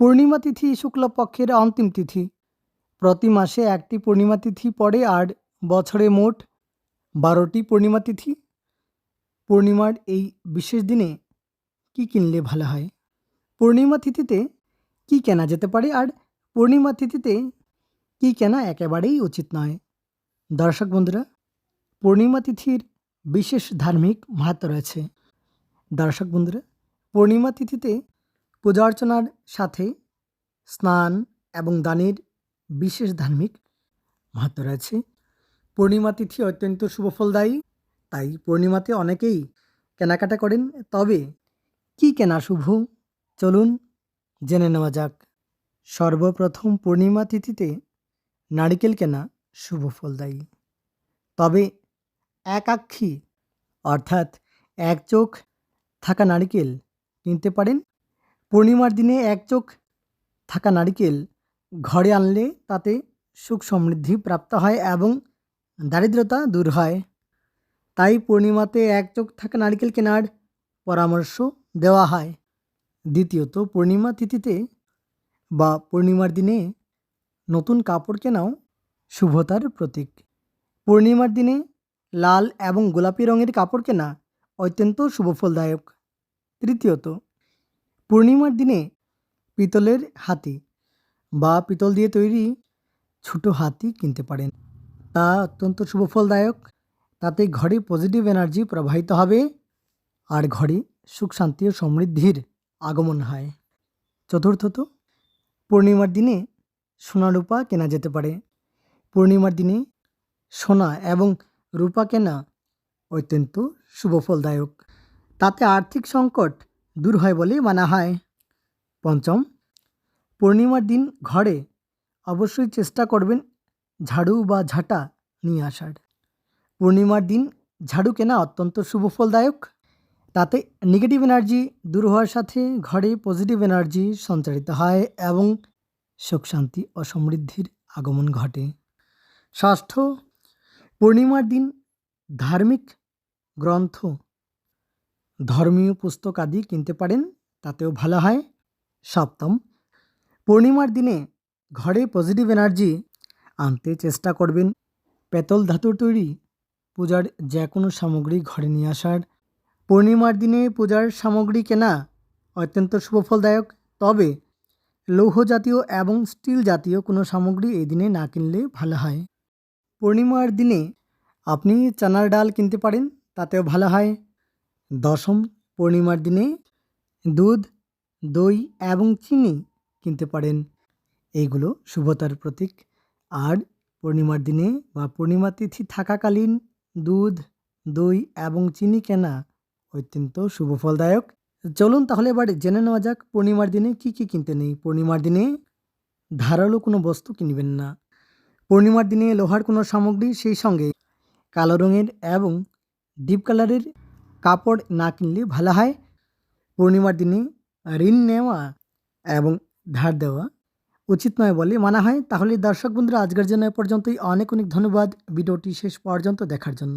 পূর্ণিমা তিথি শুক্লপক্ষের অন্তিম তিথি। প্রতি মাসে একটি পূর্ণিমা তিথি পড়ে আর বছরে মোট বারোটি পূর্ণিমা তিথি। পূর্ণিমার এই বিশেষ দিনে কি কিনলে ভালো হয়? পূর্ণিমা তিথিতে কি কেনা যেতে পারে আর পূর্ণিমা তিথিতে কি কেনা একেবারেই উচিত নয়? দর্শক বন্ধুরা, পূর্ণিমা তিথির বিশেষ ধার্মিক মাহাত্ম রয়েছে। দর্শক বন্ধুরা, পূর্ণিমা তিথিতে পূজা অর্চনার সাথে স্নান এবং দানের বিশেষ ধার্মিক মাহাত্ম রয়েছে। পূর্ণিমা তিথি অত্যন্ত শুভফলদায়ী তাই পূর্ণিমাতে অনেকেই কেনাকাটা করেন। তবে কি কেনা শুভ? চলুন জেনে নেওয়া যাক। সর্বপ্রথম পূর্ণিমা তিথিতে নারিকেল কেনা শুভ ফলদায়ী। তবে একাক্ষী, অর্থাৎ এক চোখ থাকা নারিকেল কিনতে পারেন পূর্ণিমার দিনে এক চোখ থাকা নারিকেল ঘরে আনলে তাতে সুখ সমৃদ্ধি প্রাপ্ত হয় এবং দারিদ্রতা দূর হয়। তাই পূর্ণিমাতে এক চোখ থাকা নারকেল কেনার পরামর্শ দেওয়া হয়। দ্বিতীয়ত, পূর্ণিমা তিথিতে বা পূর্ণিমার দিনে নতুন কাপড় কেনাও শুভতার প্রতীক। পূর্ণিমার দিনে লাল এবং গোলাপি রঙের কাপড় কেনা অত্যন্ত শুভফলদায়ক তৃতীয়ত পূর্ণিমার দিনে পিতলের হাতি বা পিতল দিয়ে তৈরি ছোটো হাতি কিনতে পারেন। তা অত্যন্ত শুভফলদায়ক তাতে ঘরে পজিটিভ এনার্জি প্রবাহিত হবে আর ঘরে সুখ, শান্তি ও সমৃদ্ধির আগমন হয়। চতুর্থত, পূর্ণিমার দিনে সোনা রূপা কেনা যেতে পারে। পূর্ণিমার দিনে সোনা এবং রূপা কেনা অত্যন্ত শুভফলদায়ক তাতে আর্থিক সংকট দূর হয় বলে মানা হয়। পঞ্চম, পূর্ণিমার দিন ঘরে অবশ্যই চেষ্টা করবেন ঝাড়ু বা ঝাঁটা নিয়ে আসার। পূর্ণিমার দিন ঝাড়ু কেনা অত্যন্ত শুভফলদায়ক। তাতে নেগেটিভ এনার্জি দূর হওয়ার সাথে ঘরে পজিটিভ এনার্জি সঞ্চারিত হয় এবং সুখ, শান্তি ও সমৃদ্ধির আগমন ঘটে। ষষ্ঠ, পূর্ণিমার দিন ধার্মিক গ্রন্থ ধর্মীয় পুস্তক আদি কিনতে পারেন, তাতেও ভালো হয়। সপ্তম, পূর্ণিমার দিনে ঘরে পজিটিভ এনার্জি আনতে চেষ্টা করবেন। পেতল ধাতুর তৈরি পূজার যে কোনো সামগ্রী ঘরে নিয়ে আসার। পূর্ণিমার দিনে পূজার সামগ্রী কেনা অত্যন্ত শুভফলদায়ক। তবে লৌহ জাতীয় এবং স্টিল জাতীয় কোনো সামগ্রী এই দিনে না কিনলে ভালো হয়। পূর্ণিমার দিনে আপনি চানার ডাল কিনতে পারেন, তাতেও ভালো হয়। দশম পূর্ণিমার দিনে দুধ, দই এবং চিনি কিনতে পারেন। এইগুলো শুভতার প্রতীক। আর পূর্ণিমার দিনে বা পূর্ণিমা তিথি থাকাকালীন দুধ, দই এবং চিনি কেনা অত্যন্ত শুভফলদায়ক। চলুন তাহলে এবার জেনে নেওয়া যাক পূর্ণিমার দিনে কি কি কিনতে নেই। পূর্ণিমার দিনে ধারালো কোনো বস্তু কিনবেন না। পূর্ণিমার দিনে লোহার কোনো সামগ্রী সেই সঙ্গে কালো রঙের এবং ডিপ কালারের কাপড় না কিনলে ভালো হয়। পূর্ণিমার দিনে ঋণ নেওয়া এবং ধার দেওয়া উচিত নয় বলে মানা হয়। তাহলে দর্শক বন্ধুরা, আজকের জন্য এ পর্যন্তই। অনেক অনেক ধন্যবাদ। ভিডিওটি শেষ পর্যন্ত দেখার জন্য।